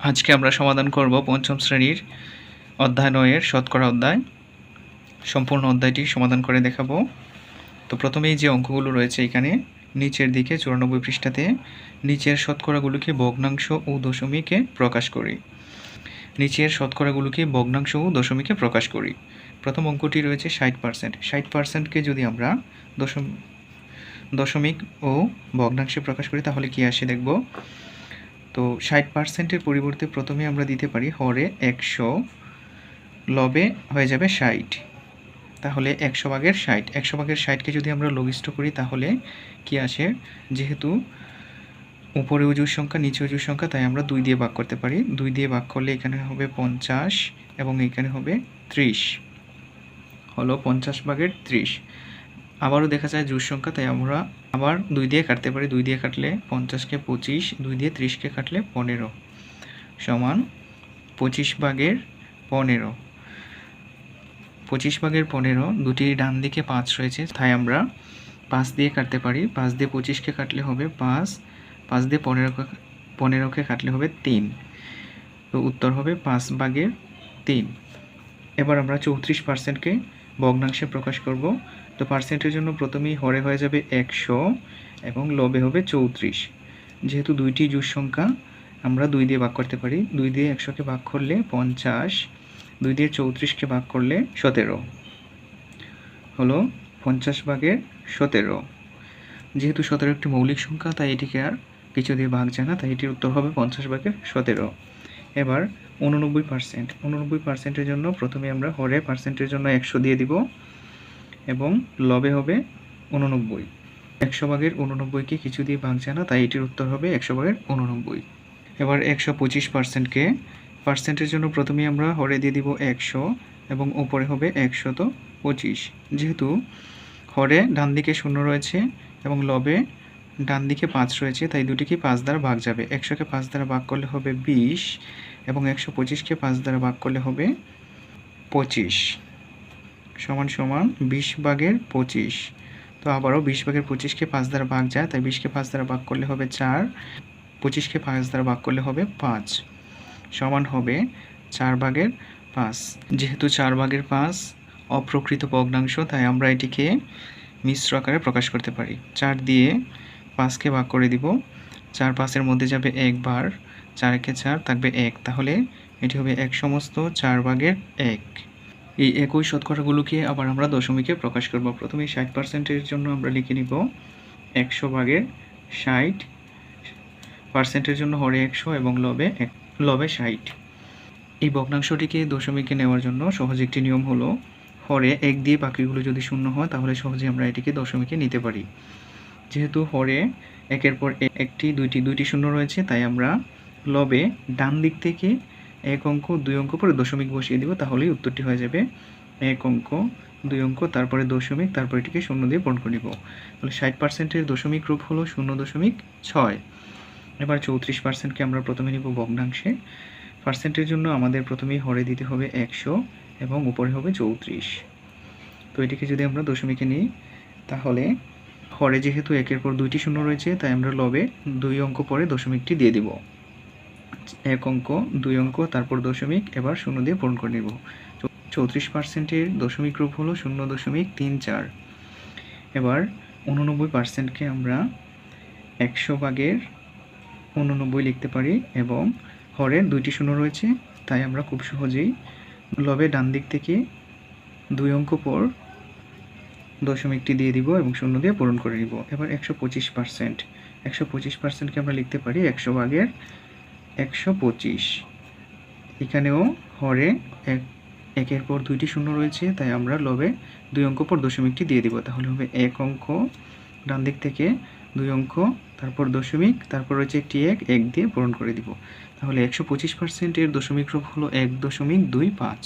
আজকে আমরা সমাধান করব পঞ্চম শ্রেণির অধ্যায় নয়ের শতকরা অধ্যায়। সম্পূর্ণ অধ্যায়টি সমাধান করে দেখাবো। তো প্রথমেই যে অঙ্কগুলো রয়েছে এখানে, নিচের দিকে চুরানব্বই পৃষ্ঠাতে নিচের শতকরাগুলোকে ভগ্নাংশ ও দশমিকে প্রকাশ করি। নিচের শতকরাগুলোকে ভগ্নাংশ ও দশমিকে প্রকাশ করি। প্রথম অঙ্কটি রয়েছে ষাট পার্সেন্ট। ষাট পার্সেন্টকে যদি আমরা দশম, দশমিক ও ভগ্নাংশে প্রকাশ করি, তাহলে কি আসে দেখব? তো ষাট পার্সেন্টের পরিবর্তে প্রথমে আমরা দিতে পারি হরে একশো, লবে হয়ে যাবে ষাট। তাহলে একশো ভাগের ষাট। একশো ভাগের ষাটকে যদি আমরা লঘিষ্ঠ করি, তাহলে কি আসে? যেহেতু উপরে উজুর সংখ্যা, নিচে উজুর সংখ্যা, তাই আমরা দুই দিয়ে ভাগ করতে পারি। দুই দিয়ে ভাগ করলে এখানে হবে পঞ্চাশ এবং এখানে হবে ত্রিশ। হলো পঞ্চাশ ভাগের ত্রিশ। আবারও দেখা যায় জোর সংখ্যা, তাই আমরা আবার দুই দিয়ে কাটতে পারি। দুই দিয়ে কাটলে পঞ্চাশকে পঁচিশ, দুই দিয়ে ত্রিশকে কাটলে পনেরো সমান পঁচিশ ভাগের পনেরো। পঁচিশ ভাগের পনেরো, দুটি ডান দিকে পাঁচ রয়েছে, তাই আমরা পাঁচ দিয়ে কাটতে পারি। পাঁচ দিয়ে পঁচিশকে কাটলে হবে পাঁচ পাঁচ দিয়ে পনেরো পনেরোকে কাটলে হবে তিন। তো উত্তর হবে পাঁচ ভাগের তিন। এবার আমরা চৌত্রিশ পার্সেন্টকে ভগ্নাংশে প্রকাশ করব। তো পার্সেন্টের জন্য প্রথমেই হরে হয়ে যাবে একশো এবং লবে হবে চৌত্রিশ। যেহেতু দুইটি জোর সংখ্যা, আমরা দুই দিয়ে ভাগ করতে পারি। দুই দিয়ে একশোকে ভাগ করলে পঞ্চাশ, দুই দিয়ে চৌত্রিশকে ভাগ করলে সতেরো। হলো পঞ্চাশ ভাগের সতেরো। যেহেতু সতেরো একটি মৌলিক সংখ্যা, তাই এটিকে আর কিছু দিয়ে ভাগ যায় না, তাই এটির উত্তর হবে পঞ্চাশ ভাগের সতেরো। এবার উননব্বই পার্সেন্ট উননব্বই পার্সেন্টের জন্য প্রথমে আমরা হরে পার্সেন্টের জন্য একশো দিয়ে দিব। এবং লবে হবে উননব্বই একশো ভাগের উননব্বইকে কিছু দিয়ে ভাগ না, তাই এটির উত্তর হবে একশো ভাগের উননব্বই এবার একশো পঁচিশ পার্সেন্টকে পার্সেন্টের জন্য প্রথমেই আমরা হরে দিয়ে দিব একশো এবং উপরে হবে একশত পঁচিশ। যেহেতু হরে ডান দিকে শূন্য রয়েছে এবং লবে ডান দিকে পাঁচ রয়েছে, তাই দুটিকে পাঁচ দ্বারা ভাগ যাবে। একশোকে পাঁচ দ্বারা ভাগ করলে হবে বিশ এবং একশো পঁচিশকে পাঁচ দ্বারা ভাগ করলে হবে পঁচিশ। সমান সমান বিশ ভাগের পঁচিশ। তো আবারও বিশ ভাগের পঁচিশকে পাঁচ দ্বারা ভাগ যায়, তাই বিশকে পাঁচ দ্বারা ভাগ করলে হবে চার, পঁচিশকে পাঁচ দ্বারা ভাগ করলে হবে পাঁচ। সমান হবে চার ভাগের পাঁচ। যেহেতু চার ভাগের পাঁচ অপ্রকৃত ভগ্নাংশ, তাই আমরা এটিকে মিশ্র আকারে প্রকাশ করতে পারি। চার দিয়ে পাঁচকে ভাগ করে দিব। চার পাঁচের মধ্যে যাবে একবার চার একে চার থাকবে এক। তাহলে এটি হবে এক সমস্ত চার ভাগের এক। এই একই শতকরাগুলোকে আবার আমরা দশমিকে প্রকাশ করব। প্রথমে ষাট পার্সেন্টের জন্য আমরা লিখে নিব একশো ভাগের ষাট পার্সেন্টের জন্য হরে একশো এবং লবে এক, লবে ষাট। এই ভগ্নাংশটিকে দশমিকে নেওয়ার জন্য সহজ একটি নিয়ম হলো, হরে এক দিয়ে বাকিগুলো যদি শূন্য হয়, তাহলে সহজে আমরা এটিকে দশমিকে নিতে পারি। যেহেতু হরে একের পর একটি, দুইটি দুইটি শূন্য রয়েছে, তাই আমরা লবে ডান দিক থেকে এক অঙ্ক, দুই অঙ্ক, পরে দশমিক বসিয়ে দিব, তাহলেই উত্তরটি হয়ে যাবে। এক অঙ্ক, দুই অঙ্ক, তারপরে দশমিক, তারপর এটিকে শূন্য দিয়ে পূরণ করে নিব। তাহলে ষাট পার্সেন্টের দশমিক রূপ হলো শূন্য দশমিক ছয়। এবার চৌত্রিশ পার্সেন্টকে আমরা প্রথমে নিব ভগ্নাংশে। পার্সেন্টের জন্য আমাদের প্রথমেই হরে দিতে হবে একশো এবং উপরে হবে চৌত্রিশ। তো এটিকে যদি আমরা দশমিকে নিই, তাহলে হরে যেহেতু একের পর দুইটি শূন্য রয়েছে, তাই আমরা লবে দুই অঙ্ক পরে দশমিকটি দিয়ে দিব। এক অঙ্ক, দুই অঙ্ক, তারপর দশমিক, এবার শূন্য দিয়ে পূরণ করে নেব। চৌত্রিশ পার্সেন্টের দশমিক রূপ হলো শূন্য দশমিক তিন চার। এবার উননব্বই পার্সেন্টকে আমরা একশো ভাগের উননব্বই লিখতে পারি এবং হরে দুইটি শূন্য রয়েছে, তাই আমরা খুব সহজেই লবে ডান দিক থেকে দুই অঙ্ক পর দশমিকটি দিয়ে দিব এবং শূন্য দিয়ে পূরণ করে নিব। এবার একশো পঁচিশ পার্সেন্ট, একশো পঁচিশ পার্সেন্টকে আমরা লিখতে পারি একশো ভাগের একশো পঁচিশ। এখানেও হরে এক, একের পর দুইটি শূন্য রয়েছে, তাই আমরা লবে দুই অঙ্ক পর দশমিকটি দিয়ে দিব। তাহলে হবে এক অঙ্ক ডান দিক থেকে দুই অঙ্ক, তারপর দশমিক, তারপর রয়েছে একটি এক এক দিয়ে পূরণ করে দিব। তাহলে একশো পঁচিশ পার্সেন্টের দশমিক রূপ হলো এক দশমিক দুই পাঁচ।